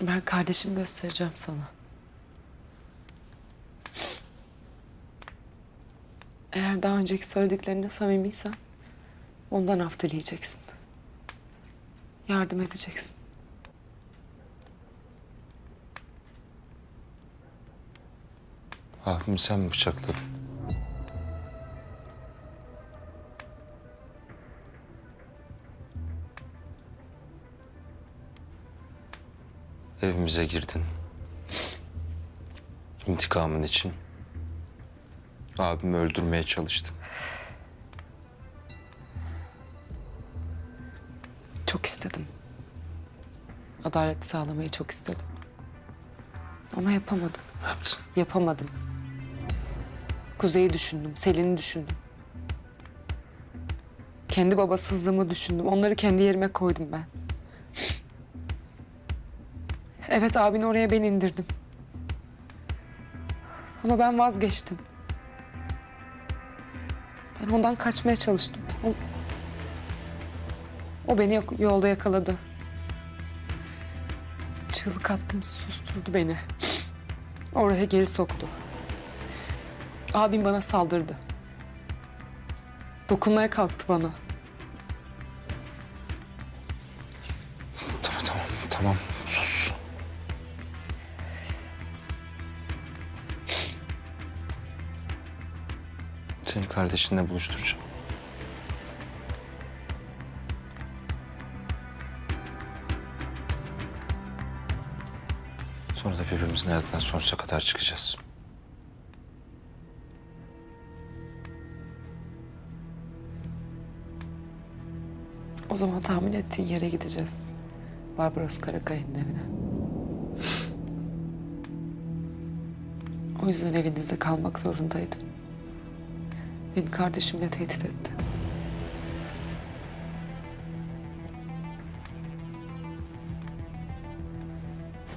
Ben kardeşimi göstereceğim sana. Eğer daha önceki söylediklerine samimiysen ondan af dileyeceksin. Yardım edeceksin. Abimi sen mi bıçakladın? Evimize girdin. İntikamın için. Abimi öldürmeye çalıştın. Çok istedim. Adalet sağlamayı çok istedim. Ama yapamadım. Yaptın? Yapamadım. Kuzey'i düşündüm, Selin'i düşündüm. Kendi babasızlığımı düşündüm. Onları kendi yerime koydum ben. Evet abini oraya ben indirdim. Ama ben vazgeçtim. Ben ondan kaçmaya çalıştım. O, o beni yolda yakaladı. Çığlık attım, susturdu beni. Oraya geri soktu. Abim bana saldırdı. Dokunmaya kalktı bana. Tamam tamam tamam Seni kardeşinle buluşturacağım. Sonra da birbirimizin hayatından sonsuza kadar çıkacağız. O zaman tahmin ettiğin yere gideceğiz. Barbaros Karakaya'nın evine. O yüzden evinizde kalmak zorundaydım. Beni kardeşimle tehdit etti.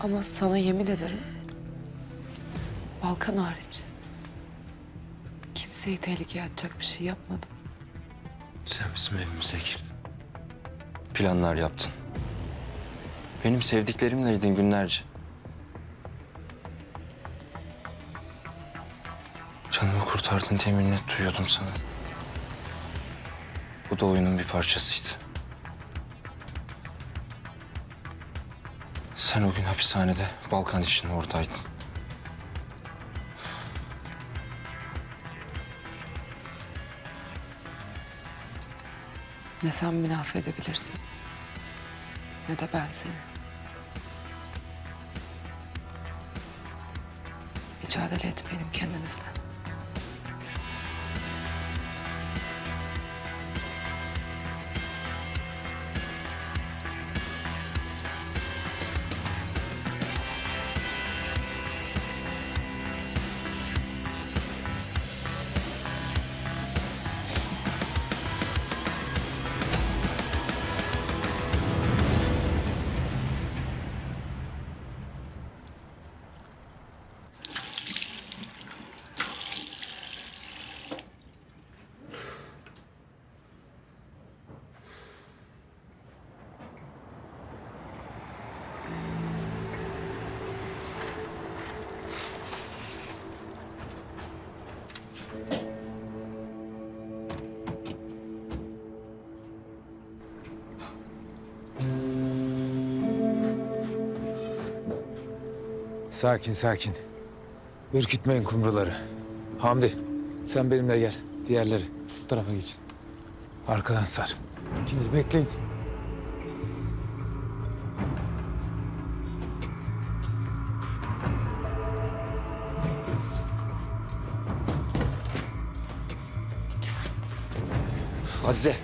Ama sana yemin ederim... Balkan hariç... Kimseyi tehlikeye atacak bir şey yapmadım. Sen bizim evimize girdin. Planlar yaptın. Benim sevdiklerimleydin günlerce. Canımı kurtardın diye minnet duyuyordum sana. Bu da oyunun bir parçasıydı. Sen o gün hapishanede Balkan için oradaydın. Ne sen beni affedebilirsin ne de ben seni. Mücadele etmeyelim kendimizle. Sakin sakin. Ürkütmeyin kumruları. Hamdi sen benimle gel. Diğerleri bu tarafa geçin. Arkadan sar. İkiniz bekleyin. Azize.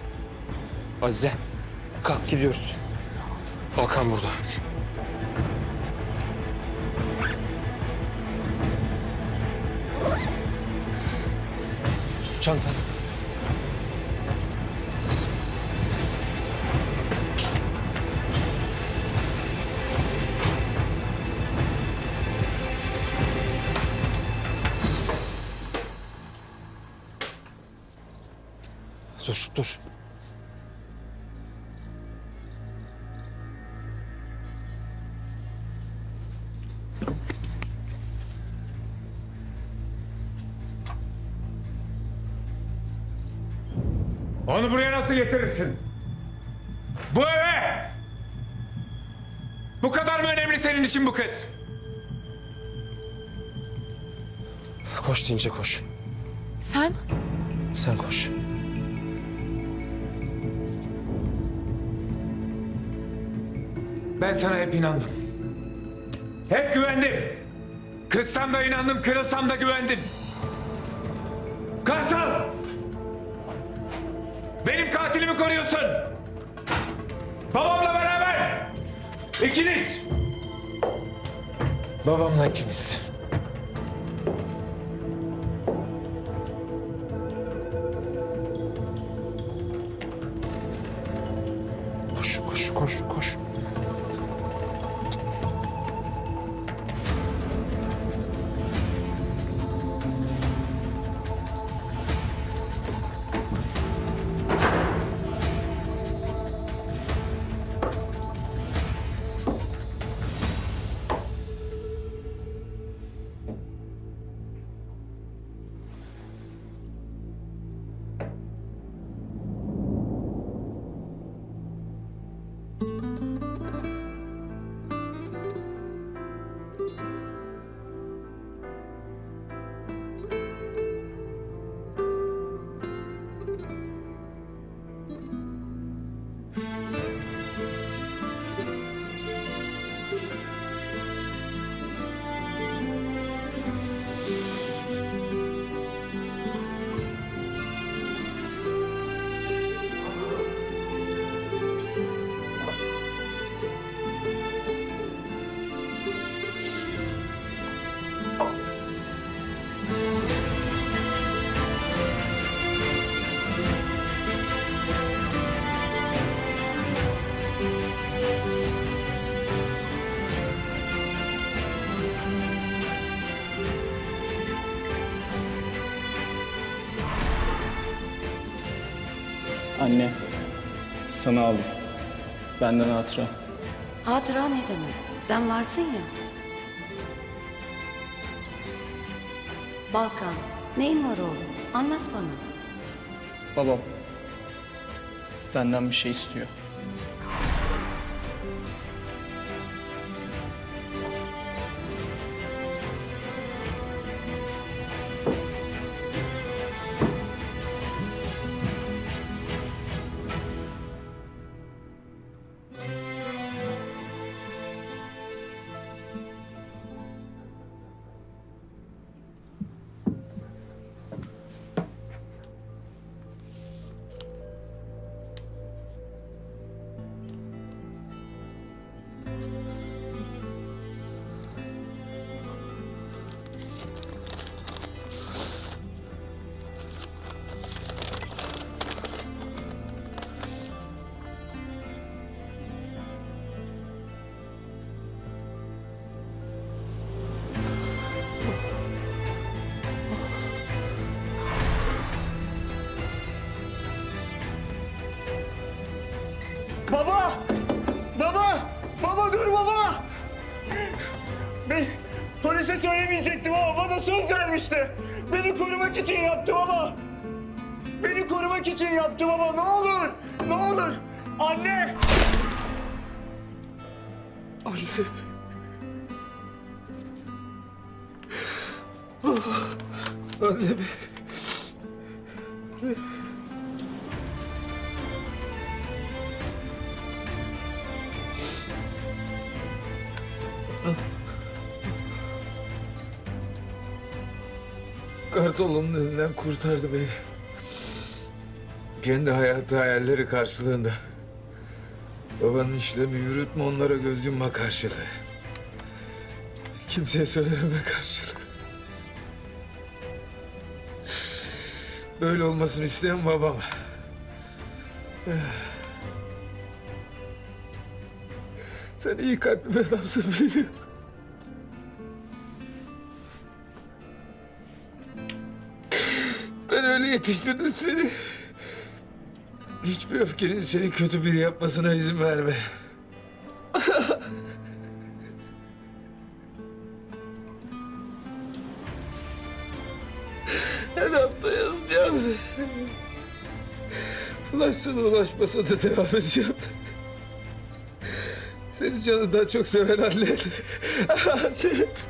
Azize. Kalk gidiyoruz. Hakan burada. Çantan. Dur, dur. Onu buraya nasıl getirirsin? Bu eve! Bu kadar mı önemli senin için bu kız? Koş deyince koş. Sen? Sen koş. Ben sana hep inandım. Hep güvendim. Kızsam da inandım, kırılsam da güvendim. Benim katilimi koruyorsun. Babamla beraber. İkiniz. Babamla ikiniz. Anne, sana aldım. Benden hatıra. Hatıra ne demek? Sen varsın ya. Balkan, neyin var oğlum? Anlat bana. Babam benden bir şey istiyor. Baba! Baba! Baba dur baba! Ben polise söylemeyecektim ama bana söz vermişti. Beni korumak için yaptı baba. Beni korumak için yaptı baba. Ne olur! Ne olur! Anne! Anne! Annemi... Kartolu'nun elinden kurtardı beni. Kendi hayatı hayalleri karşılığında. Babanın işlerini yürütme onlara göz yumma karşılığı. Kimseye söylememe karşılığı. Böyle olmasını isteyen babam. Sen iyi kalpli bir adamsın biliyorum. Yetiştirdim seni. Hiçbir öfkenin seni kötü biri yapmasına izin verme. Her hafta yazacağım. Ulaşsın ulaşmasa da devam edeceğim. Seni canından çok seven annen. Anne.